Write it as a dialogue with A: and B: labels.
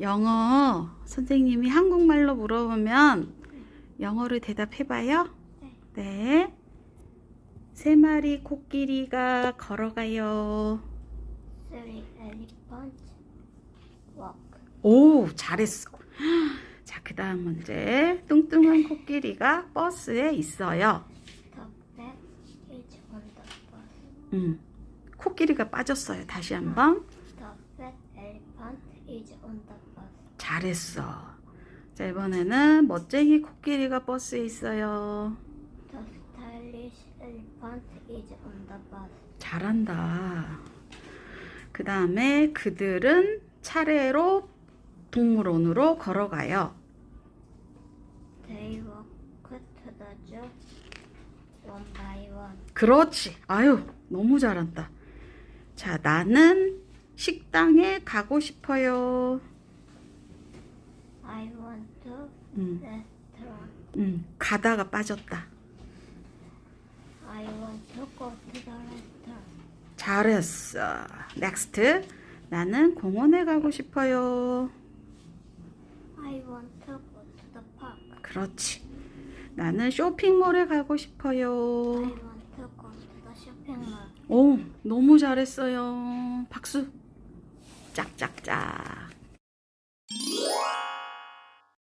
A: 영어 선생님이 한국말로 물어보면 영어로 대답해봐요.
B: 네.
A: 네. 세 마리 코끼리가 걸어가요.
B: Three elephants walk.
A: 오, 잘했어. 다음 문제. 뚱뚱한 코끼리가 버스에 있어요. 음, 코끼리가 빠졌어요. 다시 한번. 잘했어. 자, 이번에는 멋쟁이 코끼리가 버스에 있어요. 잘한다. 그 다음에 그들은 차례로 동물원으로 걸어가요. 그렇지. 아유, 너무 잘한다. 자, 나는 식당에 가고 싶어요.
B: I want to
A: 음,
B: restaurant.
A: 음, 가다가 빠졌다.
B: I want to go to the restaurant.
A: 잘했어. 넥스트. 나는 공원에 가고 싶어요.
B: I want to go to the park.
A: 그렇지. 나는 쇼핑몰에 가고 싶어요.
B: I want to go to the shopping mall.
A: 오, 너무 잘했어요. 박수. 짝짝짝.